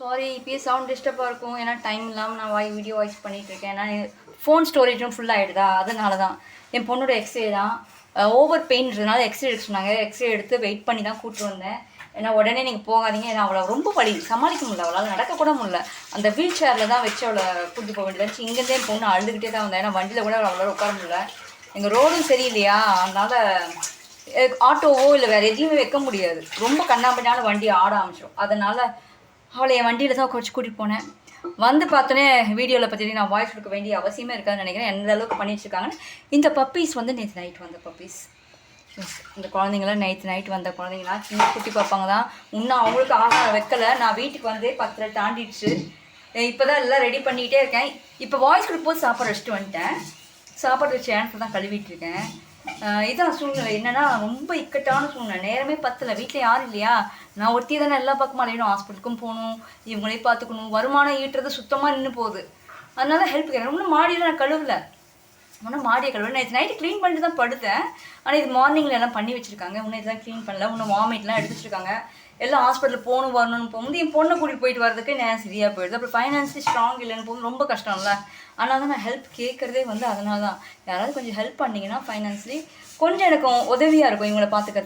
Sorry இப்பயே sound டிஸ்டர்பாக இருக்கும். ஏன்னா டைம் இல்லாமல் நான் வாய் வீடியோ வாய்ஸ் பண்ணிகிட்ருக்கேன் இருக்கேன். ஏன்னா ஃபோன் ஸ்டோரேஜும் ஃபுல் ஆகிடுதா அதனால தான் என் பொண்ணோட எக்ஸ்ரே தான். ஓவர் பெயின்றதுனால எக்ஸ்ரே எடுக்க சொன்னாங்க. எக்ஸ்ரே எடுத்து வெயிட் பண்ணி தான் கூப்பிட்டு வந்தேன். ஏன்னா உடனே நீங்கள் போகாதீங்க. ஏன்னா அவளை ரொம்ப வலி. சமாளிக்க முடியல. அவளால் நடக்கக்கூட முடியல. அந்த வீல் சேரில் தான் வச்சு அவளை கூப்பிட்டு போக வேண்டியது இருந்துச்சு. இங்கேருந்தே என் பொண்ணு அழுதுகிட்டே தான் வந்தேன் ஏன்னா வண்டியில் கூட அவளால் உட்கார முடியல. எங்கள் ரோடும் சரியில்லையா? அதனால் ஆட்டோவோ இல்லை வேறு எதையுமே வைக்க முடியாது. ரொம்ப கண்ணாம்பினால வண்டி ஆட ஆரம்பிச்சிடும் அதனால் அவளை என் வண்டியில் தான் குறைச்சி கூட்டிகிட்டு போனேன். வந்து பார்த்தோன்னே வீடியோவில் பற்றி நான் வாய்ஸ் கொடுக்க வேண்டிய அவசியமே இருக்காதுன்னு நினைக்கிறேன். எந்த அளவுக்கு பண்ணி வச்சுருக்காங்கன்னு இந்த பப்பீஸ் வந்து நேற்று நைட் வந்த பப்பீஸ் இந்த குழந்தைங்களாம் நைட்டு நைட் வந்த குழந்தைங்களா? சின்ன குட்டி பார்ப்பாங்க தான். இன்னும் அவங்களுக்கு ஆகாரம் வைக்கல. நான் வீட்டுக்கு வந்து பத்தரை தாண்டிடுச்சு. இப்போ தான் எல்லாம் ரெடி பண்ணிக்கிட்டே இருக்கேன். இப்போ வாய்ஸ் கொடுக்கும்போது சாப்பாடு வச்சுட்டு வந்துட்டேன். சாப்பாடு வச்சு ஏன்ட்டு தான் கழுவிட்டு இருக்கேன். இதான் சூழ்நிலை. என்னன்னா ரொம்ப இக்கட்டான சூழ்நிலை. நேரமே பத்தல. வீட்டில் யாரும் இல்லையா? நான் ஒருத்தி தானே எல்லா பக்கமும் அலையணும். ஹாஸ்பிட்டலுக்கும் போகணும் இவங்களையும் பார்த்துக்கணும். வருமானம் ஈட்டுறது சுத்தமாக நின்று போகுது. அதனால ஹெல்ப் கேட்குறேன் இன்னும் மாடியில் நான் கழுவல. ஆனால் மாடியை கழுவல நேற்று நைட்டு க்ளீன் பண்ணிட்டு தான் படுத்தேன். ஆனால் இது மார்னிங்கில் எல்லாம் பண்ணி வச்சிருக்காங்க. இன்னும் இதெல்லாம் க்ளீன் பண்ணல. இன்னும் வாமிட்லாம் எடுத்து வச்சுருக்காங்க. எல்லாம் ஹாஸ்பிட்டல் போகணும் வரணும்னு போகும்போது என் பொண்ணை கூட்டிகிட்டு போயிட்டு வரதுக்கு நேரம் சரியாக போயிடுது. அப்புறம் ஃபைனான்ஸி ஸ்ட்ராங் இல்லைன்னு போகும்போது ரொம்ப கஷ்டம்ல. அதனால தான் நான் ஹெல்ப் கேட்குறதே வந்து அதனால தான். யாராவது கொஞ்சம் ஹெல்ப் பண்ணிங்கன்னா ஃபைனான்ஸ்லி கொஞ்சம் எனக்கு உதவியாக இருக்கும் இவங்களை பார்த்துக்கிறதுக்கு.